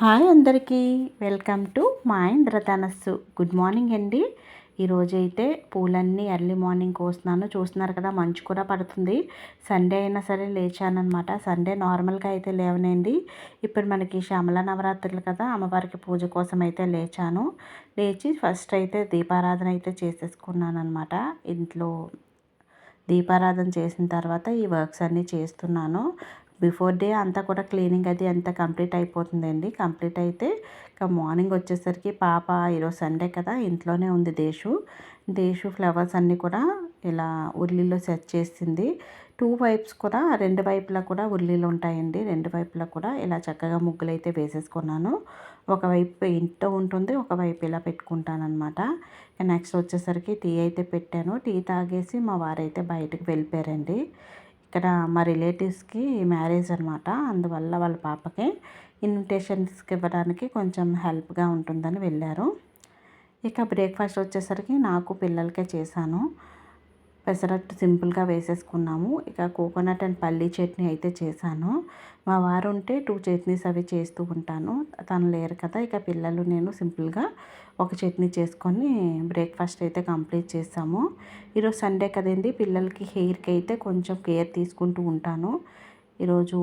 Hi అందరికీ. Welcome to మా ఇంద్రధనస్సు గుడ్ మార్నింగ్ అండి. ఈరోజైతే పూలన్నీ ఎర్లీ మార్నింగ్ కోస్తున్నాను. చూస్తున్నారు కదా మంచు కూడా పడుతుంది. సండే అయినా సరే లేచానమాట సండే నార్మల్గా అయితే లేవనండి. ఇప్పుడు మనకి శ్యామల నవరాత్రులు కదా అమ్మవారికి పూజ కోసం అయితే లేచాను. లేచి ఫస్ట్ అయితే దీపారాధన అయితే చేసేసుకున్నాను అనమాట ఇంట్లో దీపారాధన చేసిన తర్వాత ఈ వర్క్స్ అన్నీ చేస్తున్నాను. బిఫోర్ డే అంతా కూడా క్లీనింగ్ అది అంతా కంప్లీట్ అయిపోతుందండి. కంప్లీట్ అయితే ఇక మార్నింగ్ వచ్చేసరికి పాప ఈరోజు సండే కదా ఇంట్లోనే ఉంది దేశు. దేశు ఫ్లవర్స్ అన్నీ కూడా ఇలా ఉర్లీలో సెట్ చేసింది. టూ వైప్స్ కూడా రెండు వైపులా కూడా ఉర్లీలు ఉంటాయండి. రెండు వైపులా కూడా ఇలా చక్కగా ముగ్గులు అయితే వేసేసుకున్నాను. ఒకవైపు ఇంట్లో ఉంటుంది ఒకవైపు ఇలా పెట్టుకుంటానమాట నెక్స్ట్ వచ్చేసరికి టీ అయితే పెట్టాను. టీ తాగేసి మా వారైతే బయటకు వెళ్ళిపోయారండి. ఇక్కడ మా రిలేటివ్స్కి మ్యారేజ్ అనమాట అందువల్ల వాళ్ళ పాపకి ఇన్విటేషన్స్కి ఇవ్వడానికి కొంచెం హెల్ప్గా ఉంటుందని వెళ్ళారు. ఇక బ్రేక్ఫాస్ట్ వచ్చేసరికి నాకు పిల్లలకే చేశాను. పెసరట్టు సింపుల్గా వేసేసుకున్నాము. ఇక కోకోనట్ అండ్ పల్లీ చట్నీ అయితే చేశాను. మా వారు ఉంటే టూ చట్నీస్ అవి చేస్తూ ఉంటాను. తను లేరు కదా ఇక పిల్లలు నేను సింపుల్గా ఒక చట్నీ చేసుకొని బ్రేక్ఫాస్ట్ అయితే కంప్లీట్ చేసాము ఈరోజు సండే కదండి పిల్లలకి హెయిర్కి అయితే కొంచెం కేర్ తీసుకుంటూ ఉంటాను. ఈరోజు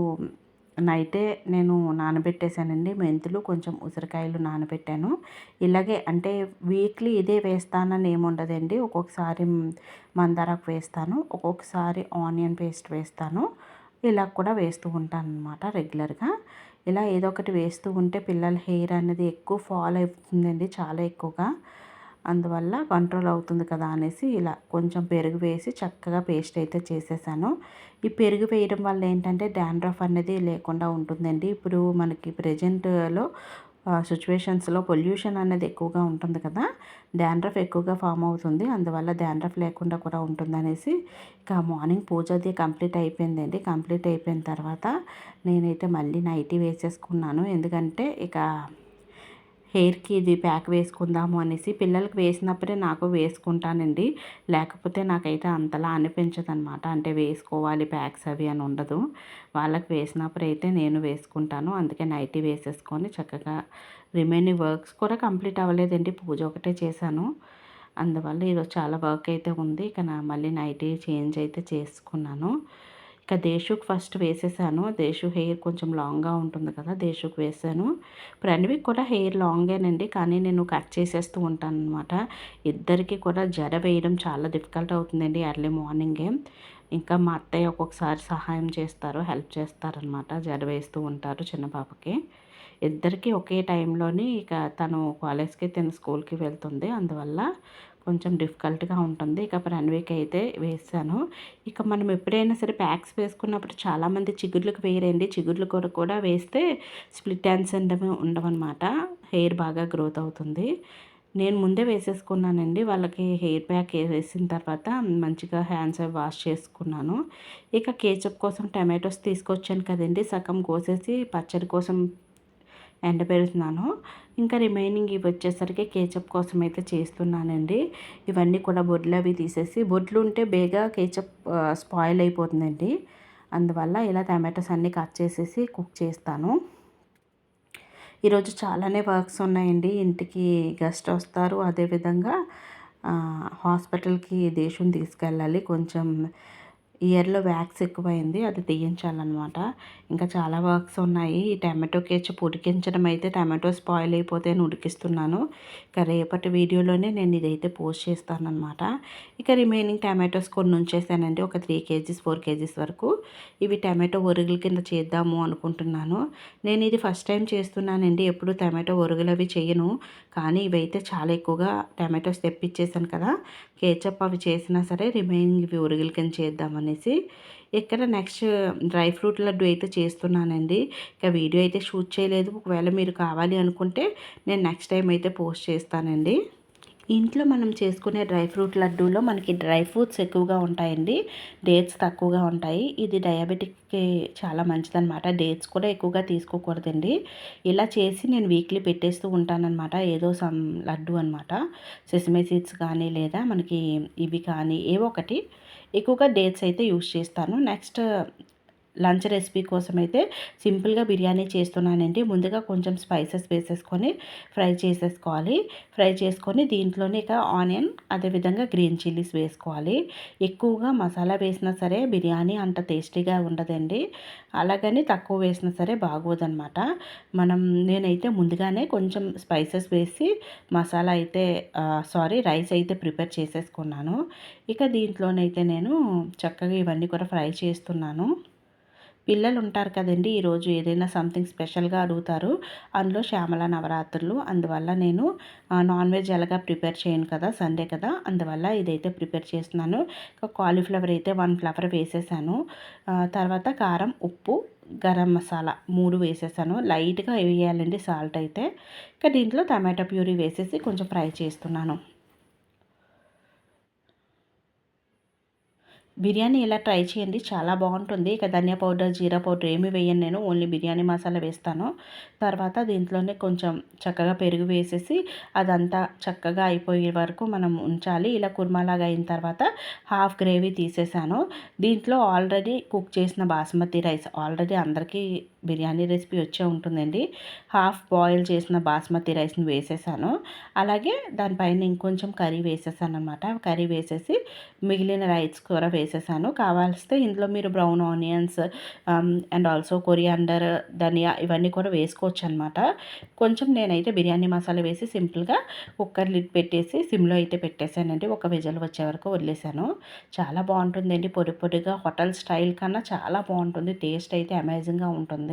నైటే నేను నానబెట్టేశానండి. మెంతులు కొంచెం ఉసిరికాయలు నానబెట్టాను. ఇలాగే అంటే వీక్లీ ఇదే వేస్తానని ఏముండదండి ఒక్కొక్కసారి మందారకు వేస్తాను ఒక్కొక్కసారి ఆనియన్ పేస్ట్ వేస్తాను. ఇలా కూడా వేస్తూ ఉంటాను అనమాట రెగ్యులర్గా. ఇలా ఏదో ఒకటి వేస్తూ ఉంటే పిల్లల హెయిర్ అనేది ఎక్కువ ఫాల్ అవుతుందండి చాలా ఎక్కువగా. అందువల్ల కంట్రోల్ అవుతుంది కదా అనేసి ఇలా కొంచెం పెరుగు వేసి చక్కగా పేస్ట్ అయితే చేసేసాను. ఈ పెరుగు వేయడం వల్ల ఏంటంటే డాండ్రఫ్ అనేది లేకుండా ఉంటుందండి. ఇప్పుడు మనకి ప్రజెంట్లో సిచ్యువేషన్స్లో పొల్యూషన్ అనేది ఎక్కువగా ఉంటుంది కదా. డాండ్రఫ్ ఎక్కువగా ఫామ్ అవుతుంది. అందువల్ల డాండ్రఫ్ లేకుండా కూడా ఉంటుందనేసి ఇక మార్నింగ్ పూజ అది కంప్లీట్ అయిపోయిందండి. కంప్లీట్ అయిపోయిన తర్వాత నేనైతే మళ్ళీ నైటీ వేసేసుకున్నాను. ఎందుకంటే ఇక హెయిర్కి ఇది ప్యాక్ వేసుకుందాము అనేసి పిల్లలకి వేసినప్పుడే నాకు వేసుకుంటానండి. లేకపోతే నాకైతే అంతలా అనిపించదు అనమాట అంటే వేసుకోవాలి ప్యాక్స్ అవి అని ఉండదు. వాళ్ళకి వేసినప్పుడైతే నేను వేసుకుంటాను. అందుకే నైటీ వేసేసుకొని చక్కగా రిమైనింగ్ వర్క్స్ కూడా కంప్లీట్ అవ్వలేదండి. పూజ ఒకటే చేశాను. అందువల్ల ఈరోజు చాలా వర్క్ అయితే ఉంది. ఇక నా మళ్ళీ నైటీ చేంజ్ అయితే చేసుకున్నాను. ఇక దేశుక్ ఫస్ట్ వేసేసాను. దేశు హెయిర్ కొంచెం లాంగ్గా ఉంటుంది కదా దేశుక్ వేసాను. ప్రణవికి కూడా హెయిర్ లాంగేనండి కానీ నేను కట్ చేసేస్తూ ఉంటాను అనమాట ఇద్దరికి కూడా జడ వేయడం చాలా డిఫికల్ట్ అవుతుందండి ఎర్లీ మార్నింగే. ఇంకా మా అత్తయ్య ఒక్కొక్కసారి సహాయం చేస్తారు హెల్ప్ చేస్తారనమాట జడ వేస్తూ ఉంటారు చిన్న పాపకి. ఇద్దరికి ఒకే టైంలోని ఇక తను కాలేజ్కి తను స్కూల్కి వెళ్తుంది. అందువల్ల కొంచెం డిఫికల్ట్గా ఉంటుంది. ఇక రన్వేకి అయితే వేసాను. ఇక మనం ఎప్పుడైనా సరే ప్యాక్స్ వేసుకున్నప్పుడు చాలామంది చిగుర్లకు వేయరండి చిగుర్లు కూడా కూడా వేస్తే స్ప్లిట్ హ్యాండ్స్ ఉండవు ఉండవన్నమాట. హెయిర్ బాగా గ్రోత్ అవుతుంది. నేను ముందే వేసేసుకున్నానండి. వాళ్ళకి హెయిర్ ప్యాక్ వేసిన తర్వాత మంచిగా హ్యాండ్స్ అవి వాష్ చేసుకున్నాను. ఇక కేచప్ కోసం టమాటోస్ తీసుకొచ్చాను కదండి. సగం కోసేసి పచ్చడి కోసం ఎండబెడుతున్నాను ఇంకా రిమైనింగ్ ఇవి వచ్చేసరికి కేచప్ కోసం అయితే చేస్తున్నానండి. ఇవన్నీ కూడా బొడ్లు అవి తీసేసి బొడ్లు ఉంటే బేగా కేచప్ స్పాయిల్ అయిపోతుందండి. అందువల్ల ఇలా టమాటోస్ అన్నీ కట్ చేసేసి కుక్ చేస్తాను. ఈరోజు చాలానే వర్క్స్ ఉన్నాయండి. ఇంటికి గెస్ట్ వస్తారు. అదేవిధంగా హాస్పిటల్కి దేశం తీసుకెళ్ళాలి. కొంచెం ఇయర్లో వ్యాక్స్ ఎక్కువైంది అది తీయించాలన్నమాట. ఇంకా చాలా వర్క్స్ ఉన్నాయి. ఈ టమాటో కేచప్ ఉడికించడం అయితే టమాటో స్పాయిల్ అయిపోతే ఉడికిస్తున్నాను. ఇక రేపటి వీడియోలోనే నేను ఇదైతే పోస్ట్ చేస్తానమాట ఇక రిమైనింగ్ టమాటోస్ కొన్ని ఉంచేసానండి ఒక త్రీ కేజీస్ ఫోర్ కేజీస్ వరకు. ఇవి టమాటో ఒరుగుల కింద చేద్దాము అనుకుంటున్నాను. నేను ఇది ఫస్ట్ టైం చేస్తున్నానండి ఎప్పుడు టమాటో ఒరుగులు అవి చేయను. కానీ ఇవైతే చాలా ఎక్కువగా టమాటోస్ తెప్పించేసాను కదా. కేచప్ అవి చేసినా సరే రిమైనింగ్ ఇవి ఒరుగుల కింద చేద్దామని అనేసి ఇక్కడ నెక్స్ట్ డ్రై ఫ్రూట్ లడ్డు అయితే చేస్తున్నానండి. ఇక వీడియో అయితే షూట్ చేయలేదు. ఒకవేళ మీరు కావాలి అనుకుంటే నేను నెక్స్ట్ టైం అయితే పోస్ట్ చేస్తానండి. ఇంట్లో మనం చేసుకునే డ్రై ఫ్రూట్ లడ్డూలో మనకి డ్రై ఫ్రూట్స్ ఎక్కువగా ఉంటాయండి. డేట్స్ తక్కువగా ఉంటాయి. ఇది డయాబెటిక్కి చాలా మంచిదన్నమాట. డేట్స్ కూడా ఎక్కువగా తీసుకోకూడదండి. ఇలా చేసి నేను వీక్లీ పెట్టేస్తూ ఉంటానన్నమాట. ఏదో సమ్ లడ్డు అనమాట సెసమే సీడ్స్ కానీ లేదా మనకి ఇవి కానీ ఏవో ఒకటి ఎక్కువగా డేట్స్ అయితే యూస్ చేస్తాను. నెక్స్ట్ లంచ్ రెసిపీ కోసం అయితే సింపుల్గా బిర్యానీ చేస్తున్నానండి. ముందుగా కొంచెం స్పైసెస్ వేసేసుకొని ఫ్రై చేసేసుకోవాలి. ఫ్రై చేసుకొని దీంట్లోనే ఇక ఆనియన్ అదేవిధంగా గ్రీన్ చిల్లీస్ వేసుకోవాలి. ఎక్కువగా మసాలా వేసినా సరే బిర్యానీ అంత టేస్టీగా ఉండదండి. అలాగని తక్కువ వేసినా సరే బాగోదనమాట మనం నేనైతే ముందుగానే కొంచెం స్పైసెస్ వేసి మసాలా అయితే సారీ రైస్ అయితే ప్రిపేర్ చేసేసుకున్నాను. ఇక దీంట్లోనైతే నేను చక్కగా ఇవన్నీ కూడా ఫ్రై చేస్తున్నాను. పిల్లలు ఉంటారు కదండి ఈరోజు ఏదైనా సంథింగ్ స్పెషల్గా అడుగుతారు. అందులో శ్యామల నవరాత్రులు అందువల్ల నేను నాన్ వెజ్ ఎలాగా ప్రిపేర్ చేయను కదా సండే కదా అందువల్ల ఇదైతే ప్రిపేర్ చేస్తున్నాను. కాలీఫ్లవర్ అయితే వన్ ఫ్లవర్ వేసేసాను. తర్వాత కారం ఉప్పు గరం మసాలా మూడు వేసేసాను. లైట్గా వేయాలండి సాల్ట్ అయితే. ఇంకా దీంట్లో టమాటో ప్యూరీ వేసేసి కొంచెం ఫ్రై చేస్తున్నాను. బిర్యానీ ఇలా ట్రై చేయండి. చాలా బాగుంటుంది. ఇక ధనియా పౌడర్ జీరా పౌడర్ ఏమి వేయను నేను. ఓన్లీ బిర్యానీ మసాలా వేస్తాను. తర్వాత దీంట్లోనే కొంచెం చక్కగా పెరుగు వేసేసి అదంతా చక్కగా అయిపోయే వరకు మనం ఉంచాలి. ఇలా కుర్మాలాగా అయిన తర్వాత హాఫ్ గ్రేవీ తీసేసాను. దీంట్లో ఆల్రెడీ కుక్ చేసిన బాస్మతి రైస్ ఆల్రెడీ అందరికీ బిర్యానీ రెసిపీ వచ్చే ఉంటుందండి. హాఫ్ బాయిల్ చేసిన బాస్మతి రైస్ని వేసేసాను. అలాగే దానిపైన ఇంకొంచెం కర్రీ వేసేసాను అనమాట కర్రీ వేసేసి మిగిలిన రైస్ కూర వేసేసాను. కావాల్స్తే ఇందులో మీరు brown onions and also coriander ధనియా ఇవన్నీ కూడా వేసుకోవచ్చు అనమాట కొంచెం నేనైతే బిర్యానీ మసాలా వేసి సింపుల్గా కుక్కర్ లిడ్ పెట్టేసి సిమ్లో అయితే పెట్టేశానండి ఒక విజల్ వచ్చే వరకు వదిలేసాను. చాలా బాగుంటుందండి. పొడి పొడిగా హోటల్ స్టైల్ కన్నా చాలా బాగుంటుంది. టేస్ట్ అయితే అమేజింగ్గా ఉంటుంది.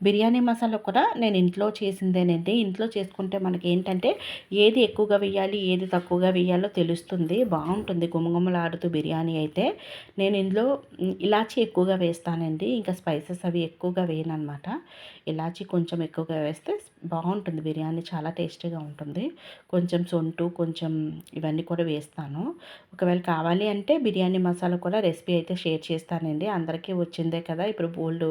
బిర్యానీ మసాలా కూడా నేను ఇంట్లో చేసిందేనండి ఇంట్లో చేసుకుంటే మనకి ఏంటంటే ఏది ఎక్కువగా వేయాలి ఏది తక్కువగా వేయాలో తెలుస్తుంది. బాగుంటుంది గుమగుమలాడుతూ బిర్యానీ అయితే. నేను ఇందులో ఇలాచీ ఎక్కువగా వేస్తానండి. ఇంకా స్పైసెస్ అవి ఎక్కువగా వేయనమాట ఇలాచీ కొంచెం ఎక్కువగా వేస్తే బాగుంటుంది బిర్యానీ చాలా టేస్టీగా ఉంటుంది. కొంచెం సొంటు కొంచెం ఇవన్నీ కూడా వేస్తాను. ఒకవేళ కావాలి అంటే బిర్యానీ మసాలా కూడా రెసిపీ అయితే షేర్ చేస్తానండి. అందరికీ వచ్చిందే కదా. ఇప్పుడు బోల్డ్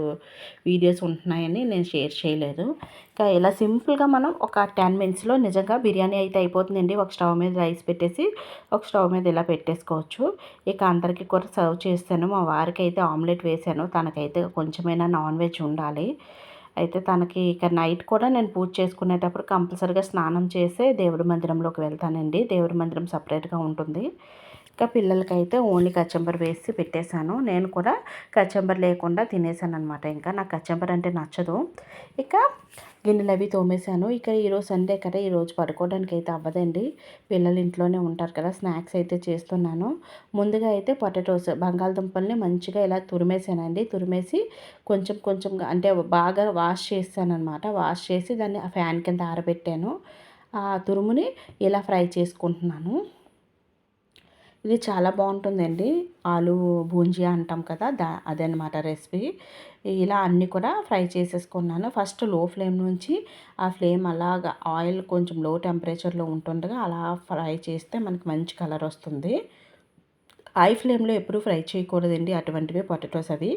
వీడియోస్ ఉంటున్నాయని నేను షేర్ చేయలేదు. ఇంకా ఇలా సింపుల్గా మనం ఒక టెన్ మినిట్స్లో నిజంగా బిర్యానీ అయితే అయిపోతుందండి. ఒక స్టవ్ మీద రైస్ పెట్టేసి ఒక స్టవ్ మీద ఇలా పెట్టేసుకోవచ్చు. ఇక అందరికీ కూడా సర్వ్ చేస్తాను. మా వారికి అయితే ఆమ్లెట్ వేసాను. తనకైతే కొంచెమైనా నాన్ వెజ్ ఉండాలి. అయితే తనకి ఇక నైట్ కూడా నేను పూజ చేసుకునేటప్పుడు కంపల్సరీగా స్నానం చేసే దేవుడి మందిరంలోకి వెళ్తానండి. దేవుడి మందిరం సపరేట్గా ఉంటుంది. ఇంకా పిల్లలకైతే ఓన్లీ కచ్చంబర్ వేసి పెట్టేశాను. నేను కూడా కచ్చంబర్ లేకుండా తినేసాను అనమాట ఇంకా నాకు కచ్చంబర్ అంటే నచ్చదు. ఇక గిన్నెలు అవి తోమేశాను. ఇక ఈరోజు సండే కదా ఈరోజు పడుకోవడానికి అయితే అవ్వదండి. పిల్లలు ఇంట్లోనే ఉంటారు కదా స్నాక్స్ అయితే చేస్తున్నాను. ముందుగా అయితే పొటాటోస్ బంగాళదుంపల్ని మంచిగా ఇలా తురిమేసానండి తురిమేసి కొంచెం కొంచెం అంటే బాగా వాష్ చేస్తానమాట వాష్ చేసి దాన్ని ఫ్యాన్ కింద ఆరబెట్టాను. ఆ తురుముని ఇలా ఫ్రై చేసుకుంటున్నాను. ఇది చాలా బాగుంటుందండి. ఆలు బూంజియా అంటాం కదా దా అదనమాట రెసిపీ. ఇలా అన్నీ కూడా ఫ్రై చేసేసుకున్నాను. ఫస్ట్లో ఫ్లేమ్ నుంచి ఆ ఫ్లేమ్ అలాగా ఆయిల్ కొంచెం లో టెంపరేచర్లో ఉంటుండగా అలా ఫ్రై చేస్తే మనకి మంచి కలర్ వస్తుంది. హై ఫ్లేమ్లో ఎప్పుడూ ఫ్రై చేయకూడదండి అటువంటివి పొటాటోస్ అవి.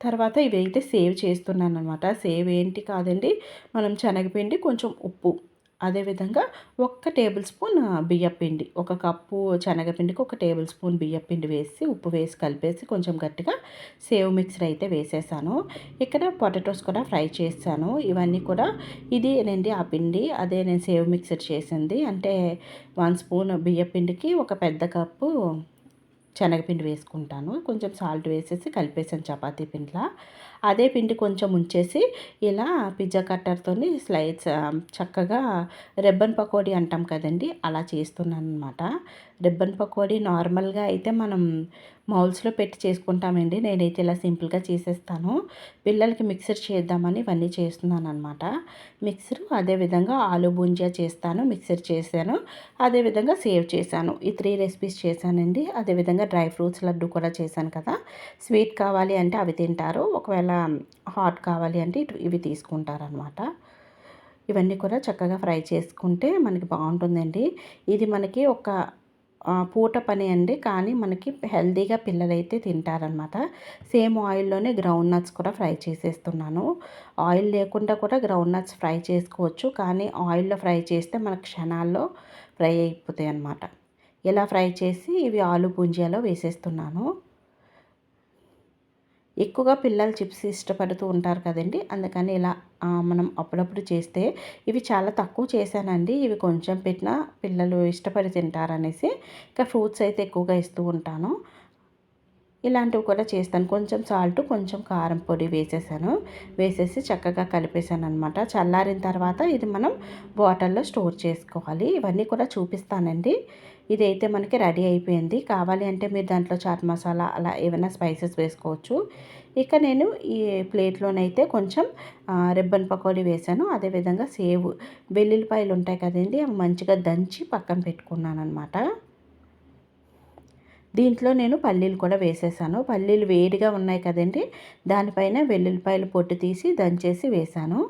తర్వాత ఇవైతే సేవ్ చేస్తున్నాను అనమాట సేవ్ ఏంటి కాదండి మనం శనగపిండి కొంచెం ఉప్పు అదేవిధంగా ఒక్క టేబుల్ స్పూన్ బియ్యపిండి ఒక కప్పు శనగపిండికి ఒక టేబుల్ స్పూన్ బియ్యపిండి వేసి ఉప్పు వేసి కలిపేసి కొంచెం గట్టిగా సేవ్ మిక్సర్ అయితే వేసేసాను. ఇక్కడ పొటాటోస్ కూడా ఫ్రై చేశాను ఇవన్నీ కూడా ఇది నేనండి ఆ పిండి అదే నేను సేవ్ మిక్సర్ చేసింది. అంటే వన్ స్పూన్ బియ్యపిండికి ఒక పెద్ద కప్పు శనగపిండి వేసుకుంటాను. కొంచెం సాల్ట్ వేసేసి కలిపేసాను చపాతీ పిండిలా. అదే పిండి కొంచెం ఉంచేసి ఇలా పిజ్జా కట్టర్తో స్లైడ్స్ చక్కగా రెబ్బన్ పకోడీ అంటాం కదండి అలా చేస్తున్నాను అనమాట రిబ్బన్ పకోడీ నార్మల్గా అయితే మనం మౌల్స్లో పెట్టి చేసుకుంటామండి. నేనైతే ఇలా సింపుల్గా చేసేస్తాను. పిల్లలకి మిక్సర్ చేద్దామని ఇవన్నీ చేస్తున్నాను అనమాట మిక్సర్ అదేవిధంగా ఆలు బుంజియా చేస్తాను మిక్సర్ చేశాను. అదేవిధంగా సేవ్ చేశాను. ఈ త్రీ రెసిపీస్ చేశానండి. అదేవిధంగా డ్రై ఫ్రూట్స్ లడ్డు కూడా చేశాను కదా. స్వీట్ కావాలి అంటే అవి తింటారు. ఒకవేళ హాట్ కావాలి అంటే ఇవి తీసుకుంటారనమాట ఇవన్నీ కూడా చక్కగా ఫ్రై చేసుకుంటే మనకి బాగుంటుందండి. ఇది మనకి ఒక పూట పని అండి. కానీ మనకి హెల్దీగా పిల్లలైతే తింటారనమాట సేమ్ ఆయిల్లోనే గ్రౌండ్ నట్స్ కూడా ఫ్రై చేసేస్తున్నాను. ఆయిల్ లేకుండా కూడా గ్రౌండ్ నట్స్ ఫ్రై చేసుకోవచ్చు. కానీ ఆయిల్లో ఫ్రై చేస్తే మన క్షణాల్లో ఫ్రై అయిపోతాయి అన్నమాట ఇలా ఫ్రై చేసి ఇవి ఆలు పుంజియాలో వేసేస్తున్నాను. ఎక్కువగా పిల్లలు చిప్స్ ఇష్టపడుతూ ఉంటారు కదండి. అందుకని ఇలా మనం అప్పుడప్పుడు చేస్తే ఇవి చాలా తక్కువ చేశానండి. ఇవి కొంచెం పెట్టినా పిల్లలు ఇష్టపడి తింటారనేసి. ఇంకా ఫ్రూట్స్ అయితే ఎక్కువగా ఇస్తూ ఉంటాను. ఇలాంటివి కూడా చేస్తాను. కొంచెం సాల్ట్ కొంచెం కారం పొడి వేసేసాను. వేసేసి చక్కగా కలిపేసాను అనమాట చల్లారిన తర్వాత ఇది మనం బాటిల్లో స్టోర్ చేసుకోవాలి. ఇవన్నీ కూడా చూపిస్తానండి. ఇదైతే మనకి రెడీ అయిపోయింది. కావాలి అంటే మీరు దాంట్లో చాట్ మసాలా అలా ఏమైనా స్పైసెస్ వేసుకోవచ్చు. ఇక నేను ఈ ప్లేట్లోనైతే కొంచెం రిబ్బన్ పకోడీ వేసాను అదేవిధంగా సేవ్ వెల్లుల్లిపాయలు ఉంటాయి కదండి అవి మంచిగా దంచి పక్కన పెట్టుకున్నాను అనమాట దీంట్లో నేను పల్లీలు కూడా వేసేసాను. పల్లీలు వేడిగా ఉన్నాయి కదండి దానిపైన వెల్లుల్లిపాయలు పొట్టు తీసి దంచేసి వేసాను.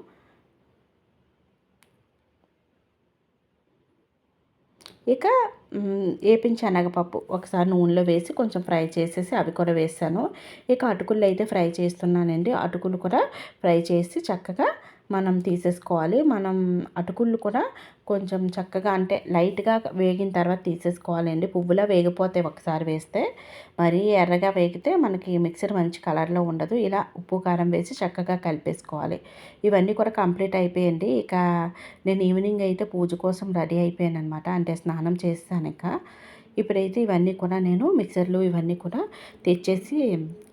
ఇక వేపించి శనగపప్పు ఒకసారి నూనెలో వేసి కొంచెం ఫ్రై చేసేసి అవి కూడా వేసాను. ఇక అటుకులు అయితే ఫ్రై చేస్తున్నానండి. అటుకులు కూడా ఫ్రై చేసి చక్కగా మనం తీసేసుకోవాలి. మనం అటుకులు కూడా కొంచెం చక్కగా అంటే లైట్గా వేగిన తర్వాత తీసేసుకోవాలండి. పువ్వులా వేగిపోతాయి ఒకసారి వేస్తే మరీ ఎర్రగా వేగితే మనకి మిక్సర్ మంచి కలర్లో ఉండదు. ఇలా ఉప్పు కారం వేసి చక్కగా కలిపేసుకోవాలి. ఇవన్నీ కూడా కంప్లీట్ అయిపోయింది ఇక నేను ఈవినింగ్ అయితే పూజ కోసం రెడీ అయిపోయాను అనమాట అంటే స్నానం చేస్తాను ఇక ఇప్పుడైతే ఇవన్నీ కూడా నేను మిక్సర్లు ఇవన్నీ కూడా తెచ్చేసి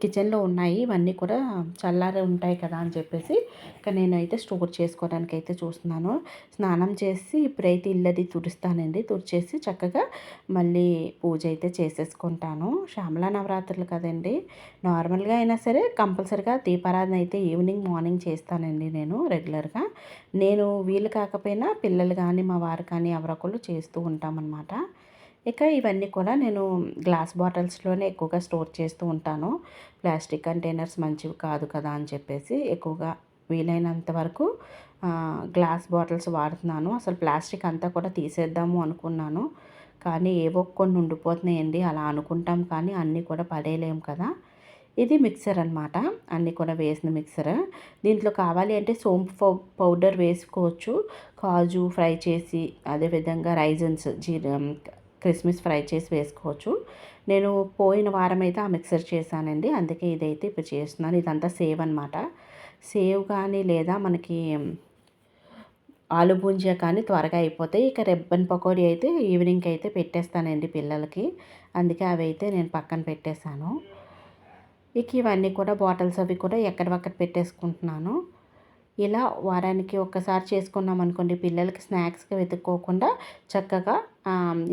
కిచెన్లో ఉన్నాయి. ఇవన్నీ కూడా చల్లారి ఉంటాయి కదా అని చెప్పేసి ఇక నేనైతే స్టోర్ చేసుకోవడానికి అయితే చూస్తున్నాను. స్నానం చేసి ఇప్పుడైతే ఇల్లది తుడుస్తానండి. తుడిచేసి చక్కగా మళ్ళీ పూజ అయితే చేసేసుకుంటాను. శ్యామల నవరాత్రులు కదండి. నార్మల్గా అయినా సరే కంపల్సరిగా దీపారాధన అయితే ఈవినింగ్ మార్నింగ్ చేస్తానండి నేను రెగ్యులర్గా. నేను వీలు కాకపోయినా పిల్లలు కానీ మా వారు కానీ ఎవరొకళ్ళు చేస్తూ ఉంటామన్నమాట. ఇక ఇవన్నీ కూడా నేను గ్లాస్ బాటిల్స్లోనే ఎక్కువగా స్టోర్ చేస్తూ ఉంటాను. ప్లాస్టిక్ కంటైనర్స్ మంచివి కాదు కదా అని చెప్పేసి ఎక్కువగా వీలైనంత వరకు గ్లాస్ బాటిల్స్ వాడుతున్నాను. అసలు ప్లాస్టిక్ అంతా కూడా తీసేద్దాము అనుకున్నాను. కానీ ఏవో కొన్ని ఉండిపోతున్నాయండి. అలా అనుకుంటాం కానీ అన్నీ కూడా పడేయలేం కదా. ఇది మిక్సర్ అనమాట అన్నీ కూడా వేసిన మిక్సర్. దీంట్లో కావాలి అంటే సోంపు పౌడర్ వేసుకోవచ్చు. కాజు ఫ్రై చేసి అదేవిధంగా రైజన్స్ జీర క్రిస్మస్ ఫ్రై చేసి వేసుకోవచ్చు. నేను పోయిన వారం అయితే ఆ మిక్సర్ చేశానండి. అందుకే ఇదైతే ఇప్పుడు చేస్తున్నాను. ఇదంతా సేవ్ అనమాట సేవ్ కానీ లేదా మనకి ఆలు బూంజియా కానీ త్వరగా అయిపోతాయి ఇక రెబ్బన్ పకోడీ అయితే ఈవినింగ్కి అయితే పెట్టేస్తానండి పిల్లలకి. అందుకే అవి అయితే నేను పక్కన పెట్టేశాను. ఇక ఇవన్నీ కూడా బాటిల్స్ అవి కూడా ఎక్కడవక్కడ పెట్టేసుకుంటున్నాను. ఇలా వారానికి ఒక్కసారి చేసుకున్నాం అనుకోండి. పిల్లలకి స్నాక్స్కి వెతుక్కోకుండా చక్కగా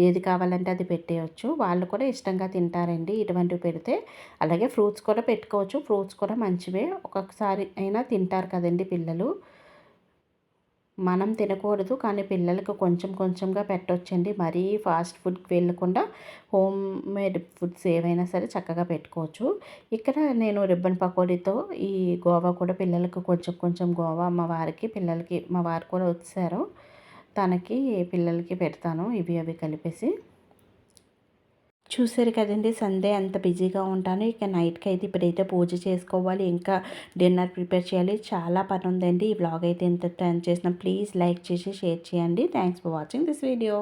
ఏది కావాలంటే అది పెట్టేయచ్చు. వాళ్ళు కూడా ఇష్టంగా తింటారండి. ఇటువంటివి పెడితే అలాగే ఫ్రూట్స్ కూడా పెట్టుకోవచ్చు. ఫ్రూట్స్ కూడా మంచివే. ఒక్కొక్కసారి అయినా తింటారు కదండి పిల్లలు. మనం తినకూడదు కానీ పిల్లలకు కొంచెం కొంచెంగా పెట్టొచ్చండి. మరీ ఫాస్ట్ ఫుడ్కి వెళ్ళకుండా హోమ్ మేడ్ ఫుడ్స్ ఏవైనా సరే చక్కగా పెట్టుకోవచ్చు. ఇక్కడ నేను రిబ్బన్ పకోడీతో ఈ గోవా కూడా పిల్లలకు కొంచెం కొంచెం గోవా మా వారికి పిల్లలకి మా వారు కూడా వచ్చారు. తనకి పిల్లలకి పెడతాను. ఇవి అవి కలిపేసి. చూసారు కదండి సండే అంత బిజీగా ఉంటాను. ఇక నైట్కి అయితే ఇప్పుడైతే పూజ చేసుకోవాలి ఇంకా డిన్నర్ ప్రిపేర్ చేయాలి. చాలా పని ఉందండి ఈ బ్లాగ్ అయితే ఎంత టైం చేసిన ప్లీజ్ లైక్ చేసి షేర్ చేయండి. Thanks for watching this video.